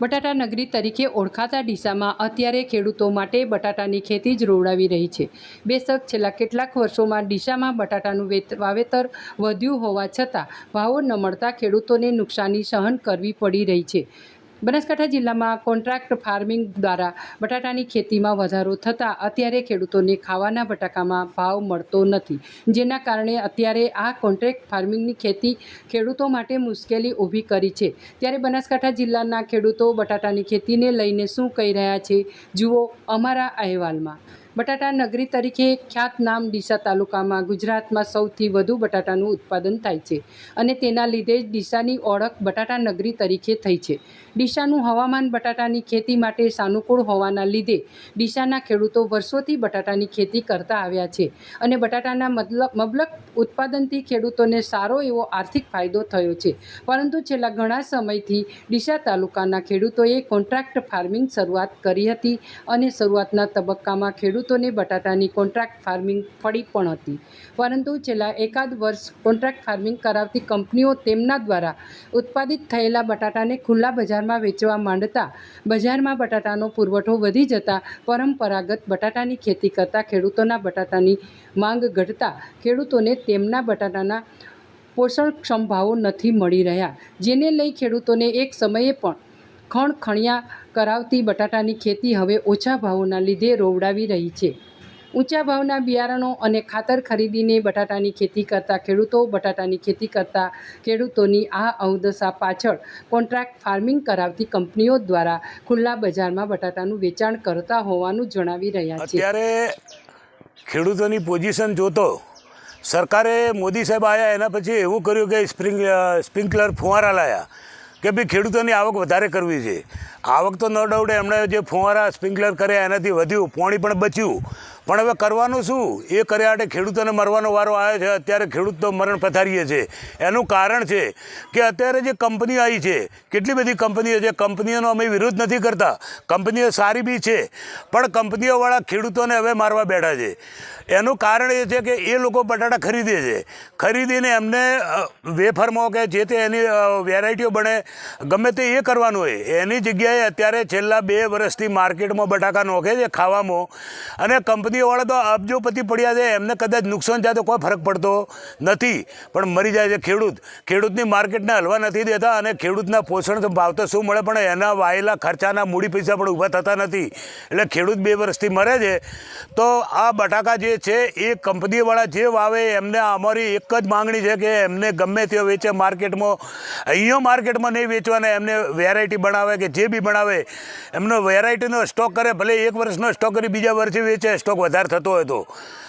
બટાટા નગરી તરીકે ઓળખાતા ડીસામાં અત્યારે ખેડૂતો માટે બટાટાની ખેતી જ રોવડાવી રહી છે. બેશક છેલ્લા કેટલાક વર્ષોમાં ડીસામાં બટાટાનું વેત, વાવેતર વધ્યું હોવા છતાં, ભાવો ન મળતા ખેડૂતોને નુકસાની સહન કરવી પડી રહી છે. બનાસકાંઠા જિલ્લામાં કોન્ટ્રાક્ટ ફાર્મિંગ દ્વારા બટાટાની ખેતીમાં વધારો થતાં અત્યારે ખેડૂતોને ખાવાના બટાકામાં ભાવ મળતો નથી, જેના કારણે અત્યારે આ કોન્ટ્રાક્ટ ફાર્મિંગની ખેતી ખેડૂતો માટે મુશ્કેલી ઊભી કરી છે. ત્યારે બનાસકાંઠા જિલ્લાના ખેડૂતો બટાટાની ખેતીને લઈને શું કહી રહ્યા છે, જુઓ અમારા અહેવાલમાં. બટાટા નગરી તરીકે ખ્યાતનામ ડીસા તાલુકામાં ગુજરાતમાં સૌથી વધુ બટાટાનું ઉત્પાદન થાય છે અને તેના લીધે જ ડીસાની ઓળખ બટાટા નગરી તરીકે થઈ છે. ડીસાનું હવામાન બટાટાની ખેતી માટે સાનુકૂળ હોવાના લીધે ડીસાના ખેડૂતો વર્ષોથી બટાટાની ખેતી કરતા આવ્યા છે અને બટાટાના મતલબ, મબલક ઉત્પાદનથી ખેડૂતોને સારો એવો આર્થિક ફાયદો થયો છે. પરંતુ છેલ્લા ઘણા સમયથી ડીસા તાલુકાના ખેડૂતોએ કોન્ટ્રાક્ટ ફાર્મિંગ શરૂઆત કરી હતી અને શરૂઆતના તબક્કામાં ખેડૂતોને બટાટાની કોન્ટ્રાક્ટ ફાર્મિંગ ફળી પણ હતી. પરંતુ છેલ્લા એકાદ વર્ષ કોન્ટ્રાક્ટ ફાર્મિંગ કરાવતી કંપનીઓ તેમના દ્વારા ઉત્પાદિત થયેલા બટાટાને ખુલ્લા બજારમાં વેચવા માંડતા બજારમાં બટાટાનો પુરવઠો વધી જતાં પરંપરાગત બટાટાની ખેતી કરતા ખેડૂતોના બટાટાની માંગ ઘટતા ખેડૂતોને તેમના બટાટાના પોષણક્ષમ ભાવો નથી મળી રહ્યા, જેને લઈ ખેડૂતોને એક સમયે પણ ખણ ખણિયા કરાવતી બટાટાની ખેતી હવે ઓછા ભાવોના લીધે રોવડાવી રહી છે. ઊંચા ભાવના બિયારણો અને ખાતર ખરીદીને બટાટાની ખેતી કરતા ખેડૂતો બટાટાની ખેતી કરતા ખેડૂતોની આ અવદશા પાછળ કોન્ટ્રાક્ટ ફાર્મિંગ કરાવતી કંપનીઓ દ્વારા ખુલ્લા બજારમાં બટાટાનું વેચાણ કરતા હોવાનું જણાવી રહ્યા છે. અત્યારે ખેડૂતોની પોઝિશન જોતો સરકારે મોદી સાહેબ આવ્યા એના પછી એવું કર્યું કે સ્પ્રિંગ સ્પ્રિંકલર ફુવારા લાયા. કે ભાઈ ખેડૂતોની આવક વધારે કરવી છે. આવક તો ન ડાઉટ એમણે જે ફુવારા સ્પ્રિંકલર કર્યા એનાથી વધ્યું, પાણી પણ બચ્યું. પણ હવે કરવાનું શું? એ કર્યા માટે ખેડૂતોને મરવાનો વારો આવ્યો છે. અત્યારે ખેડૂત તો મરણ પથારીએ છે. એનું કારણ છે કે અત્યારે જે કંપની આવી છે, કેટલી બધી કંપનીઓ છે, કંપનીઓનો અમે વિરોધ નથી કરતા. કંપનીઓ સારી બી છે, પણ કંપનીઓવાળા ખેડૂતોને હવે મારવા બેઠા છે. એનું કારણ એ છે કે એ લોકો બટાટા ખરીદે છે. ખરીદીને એમને વેફરમાં કે જે તે એની વેરાયટીઓ બને, ગમે તે એ કરવાનું હોય. એની જગ્યાએ અત્યારે છેલ્લા બે વર્ષથી માર્કેટમાં બટાકા નોખે છે, ખાવામાં. અને કંપનીઓવાળા તો અબજોપતિ પડ્યા છે, એમને કદાચ નુકસાન થાય તો કોઈ ફરક પડતો નથી. પણ મરી જાય છે ખેડૂત. ખેડૂતની માર્કેટને હલવા નથી દેતા અને ખેડૂતના પોષણ ભાવ તો શું મળે, પણ એના વાયેલા ખર્ચાના મૂડી પૈસા પણ ઊભા થતા નથી. એટલે ખેડૂત બે વર્ષથી મરે છે. તો આ બટાકા જે છે, એ કંપનીવાળા જે વાવે, એમને અમારી એક જ માંગણી છે કે એમને ગમે તે વેચે માર્કેટમાં. અહીંયા માર્કેટમાં નહીં વેચવાના, એમને વેરાયટી બનાવે કે જે બી બનાવે. એમનો વેરાયટીનો સ્ટોક કરે, ભલે એક વર્ષનો સ્ટોક કરી બીજા વર્ષે વેચે સ્ટોક વધારે થતો હોય તો.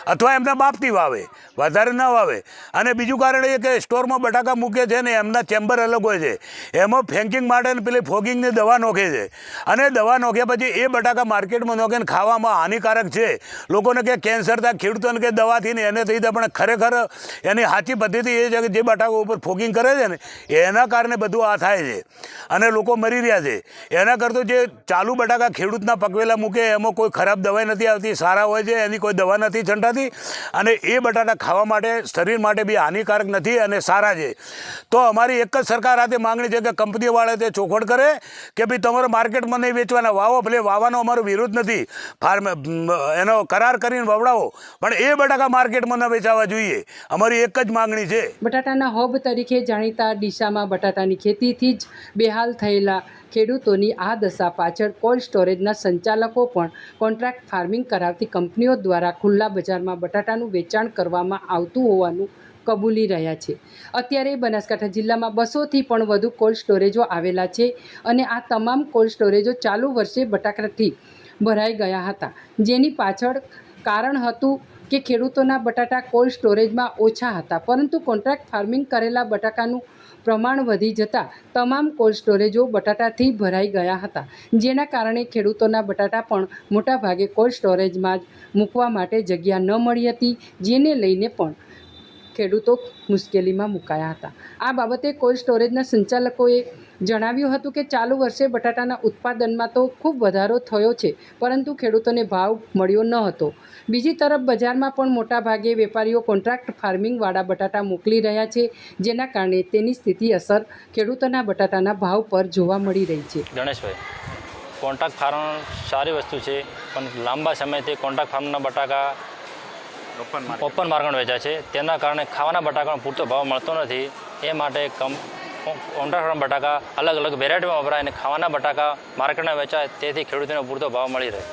અથવા એમના બાપથી વાવે, વધારે ન વાવે. અને બીજું કારણ એ કે સ્ટોરમાં બટાકા મૂકે છે ને એમના ચેમ્બર અલગ હોય છે. એમાં ફેંકિંગ માટે પેલી ફોગિંગની દવા નોખે છે. અને દવા નોખ્યા પછી એ બટાકા માર્કેટમાં નોખે ને ખાવામાં હાનિકારક છે. લોકોને કે કેન્સર થાય ખેડૂતોને કે દવાથી ને એને થઈ પણ ખરેખર એની સાચી પદ્ધતિ એ છે કે જે બટાકા ઉપર ફોગિંગ કરે છે ને, એના કારણે બધું આ થાય છે. અને લોકો મરી રહ્યા છે. એના કરતાં જે ચાલુ બટાકા ખેડૂતના પકવેલા મૂકે, એમાં કોઈ ખરાબ દવાઈ નથી આવતી, સારા હોય એની કોઈ દવા નથી છંટાતી અને એ બટાટા ખાવા માટે, શરીર માટે બી હાનિકારક નથી અને સારા છે. તો અમારી એક જ સરકાર હાથે માંગણી છે કે કંપનીવાળા તે ચોખવટ કરે કે ભાઈ તમારે માર્કેટમાં નહીં વેચવાના, વાવો, ભલે વાવાનો અમારો વિરોધ નથી. ફાર્મ એનો કરાર કરીને વવડાવો, પણ એ બટાકા માર્કેટમાં ન વેચાવા જોઈએ. અમારી એક જ માંગણી છે. બટાટાના હબ તરીકે જાણીતા ડીસામાં બટાટાની ખેતીથી જ બેહાલ થયેલા ખેડૂતોની આ દશા પાછળ કોલ્ડ સ્ટોરેજના સંચાલકો પણ કોન્ટ્રાક્ટ ફાર્મિંગ કરાવતી કંપનીઓ દ્વારા ખુલ્લા બજારમાં બટાટાનું વેચાણ કરવામાં આવતું હોવાનું કબૂલી રહ્યા છે. અત્યારે બનાસકાંઠા જિલ્લામાં બસોથી પણ વધુ કોલ્ડ સ્ટોરેજો આવેલા છે અને આ તમામ કોલ્ડ સ્ટોરેજો ચાલુ વર્ષે બટાકાથી ભરાઈ ગયા હતા. જેની પાછળ કારણ હતું કે ખેડૂતોના બટાટા કોલ્ડ સ્ટોરેજમાં ઓછા હતા, પરંતુ કોન્ટ્રાક્ટ ફાર્મિંગ કરેલા બટાકાનું પ્રમાણ વધી જતાં તમામ કોલ્ડ સ્ટોરેજો બટાટાથી ભરાઈ ગયા હતા. જેના કારણે ખેડૂતોના બટાટા પણ મોટાભાગે કોલ્ડ સ્ટોરેજમાં જ મૂકવા માટે જગ્યા ન મળી હતી, જેને લઈને પણ ખેડૂતો મુશ્કેલીમાં મુકાયા હતા. આ બાબતે કોલ્ડ સ્ટોરેજના સંચાલકોએ જણાવ્યું હતું કે ચાલુ વર્ષે બટાટાના ઉત્પાદનમાં તો ખૂબ વધારો થયો છે પરંતુ ખેડૂતોને ભાવ મળ્યો ન હતો. બીજી તરફ બજારમાં પણ મોટાભાગે વેપારીઓ કોન્ટ્રાક્ટ ફાર્મિંગવાળા બટાટા મોકલી રહ્યા છે જેના કારણે તેની સ્થિતિ અસર ખેડૂતોના બટાટાના ભાવ પર જોવા મળી રહી છે. ગણેશભાઈ કોન્ટ્રાક્ટ ફાર્મ સારી વસ્તુ છે પણ લાંબા સમયથી કોન્ટ્રાક્ટ ફાર્મના બટાકા ઓપન માર્કેટ. વેચાય છે. તેના કારણે ખાવાના બટાકાનો પૂરતો ભાવ મળતો નથી. એ માટે કમ કોન્ટ્રાક્ટ બટાકા, અલગ અલગ વેરાયટીમાં વપરાય અને ખાવાના બટાકા માર્કેટમાં વેચાય, તેથી ખેડૂતોને પૂરતો ભાવ મળી રહે.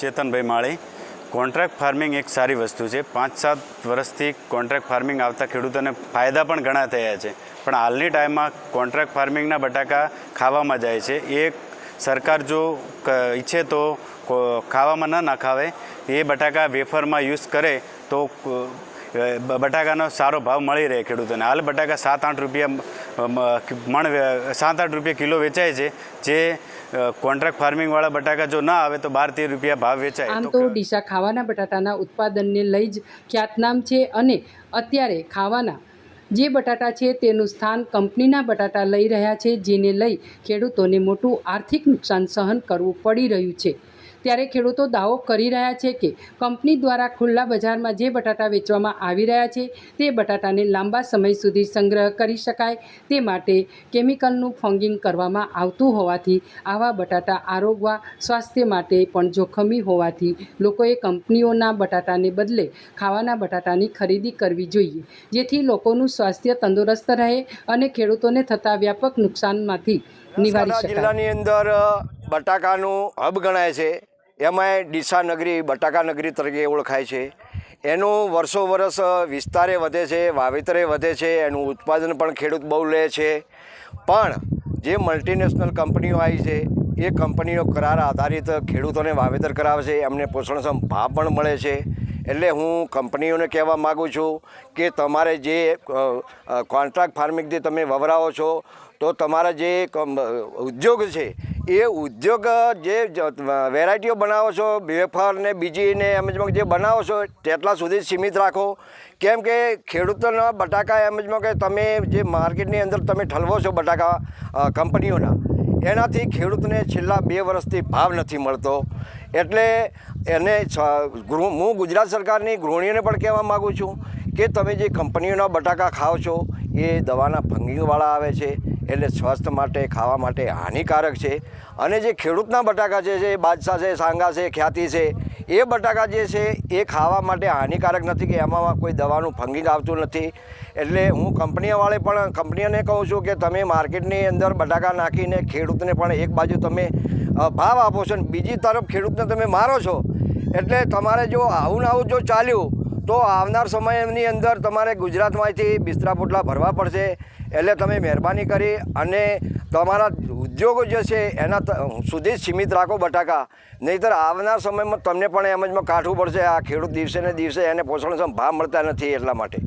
ચેતનભાઈ માળી કોન્ટ્રાક્ટ ફાર્મિંગ એક સારી વસ્તુ છે. પાંચ સાત વર્ષથી કોન્ટ્રાક્ટ ફાર્મિંગ આવતા ખેડૂતોને ફાયદા પણ ઘણા થયા છે. પણ હાલની ટાઈમમાં કોન્ટ્રાક્ટ ફાર્મિંગના બટાકા ખાવામાં જાય છે. એ સરકાર જો ઈચ્છે તો ખાવામાં ન નાખાવે. એ બટાકા વેફરમાં યુઝ કરે તો બટાકાનો સારો ભાવ મળી રહે ખેડૂતોને. હાલ બટાકા સાત આઠ રૂપિયા મણ સાત આઠ રૂપિયા કિલો વેચાય છે. જે કોન્ટ્રાક્ટ ફાર્મિંગવાળા બટાકા જો ના આવે તો બાર તેર રૂપિયા ભાવ વેચાય. આમ તો તો ડીસા ખાવાના બટાટાના ઉત્પાદનને લઈ જ ખ્યાતનામ છે અને અત્યારે ખાવાના જે બટાટા છે તેનું સ્થાન કંપનીના બટાટા લઈ રહ્યા છે જેને લઈ ખેડૂતોને મોટું આર્થિક નુકસાન સહન કરવું પડી રહ્યું છે. ત્યારે ખેડૂતો દાવો કરી રહ્યા છે કે કંપની દ્વારા ખુલ્લા બજારમાં જે બટાટા વેચવામાં આવી રહ્યા છે તે બટાટાને લાંબા સમય સુધી સંગ્રહ કરી શકાય. તે માટે કેમિકલનું ફંગિંગ કરવામાં આવતું હોવાથી આવા બટાટા આરોગવા સ્વાસ્થ્ય માટે પણ જોખમી હોવાથી લોકોએ કંપનીઓના બટાટાને બદલે ખાવાના બટાટાની ખરીદી કરવી જોઈએ જેથી લોકોનું સ્વાસ્થ્ય તંદુરસ્ત રહે અને ખેડૂતોને થતા વ્યાપક નુકસાનમાંથી નિવારી શકાય. જિલ્લાની અંદર બટાકાનું હબ ગણાય છે. એમાંય ડીસા નગરી, બટાકા નગરી તરીકે ઓળખાય છે. એનું વર્ષો વર્ષ વિસ્તારે વધે છે, વાવેતરે વધે છે, એનું ઉત્પાદન પણ ખેડૂત બહુ લે છે. પણ જે મલ્ટીનેશનલ કંપનીઓ આવી છે, એ કંપનીઓ કરાર આધારિત ખેડૂતોને વાવેતર કરાવે છે, એમને પોષણક્ષમ ભાવ પણ મળે છે. એટલે હું કંપનીઓને કહેવા માગું છું કે તમારે જે કોન્ટ્રાક્ટ ફાર્મિંગથી તમે વવરાવો છો, તો તમારા જે ઉદ્યોગ છે એ ઉદ્યોગ, જે વેરાયટીઓ બનાવો છો વેફર ને બીજી ને એમ જે બનાવો છો, તેટલા સુધી સીમિત રાખો. કેમ કે ખેડૂતોના બટાકા એમ કે તમે જે માર્કેટની અંદર તમે ઠલવો છો બટાકા કંપનીઓના, એનાથી ખેડૂતને છેલ્લા બે વર્ષથી ભાવ નથી મળતો. એટલે એને હું ગુજરાત સરકારની ગૃહિણીઓને પણ કહેવા માગું છું કે તમે જે કંપનીઓના બટાકા ખાઓ છો, એ દવાના ફંગિંગવાળા આવે છે. એટલે સ્વાસ્થ્ય માટે, ખાવા માટે હાનિકારક છે. અને જે ખેડૂતના બટાકા જે છે, બાદશાહ છે, સાંગા છે, ખ્યાતિ છે, એ બટાકા જે છે, એ ખાવા માટે હાનિકારક નથી કે એમાં કોઈ દવાનું ફંગિંગ આવતું નથી. એટલે હું કંપનીવાળે પણ, કંપનીઓને કહું છું કે તમે માર્કેટની અંદર બટાકા નાખીને ખેડૂતને પણ એક બાજુ તમે ભાવ આપો છો ને બીજી તરફ ખેડૂતને તમે મારો છો. એટલે તમારે જો આવું આવું જો ચાલ્યું, તો આવનાર સમયની અંદર તમારે ગુજરાતમાંથી બિસ્તરા પોટલા ભરવા પડશે. એટલે તમે મહેરબાની કરી અને તમારા ઉદ્યોગો જે છે એના સુધી સીમિત રાખો બટાકા. નહીંતર આવનાર સમયમાં તમને પણ એમ જ કાઢવું પડશે, આ ખેડૂત દિવસે ને દિવસે એને પોષણ ભાવ મળતા નથી એટલા માટે.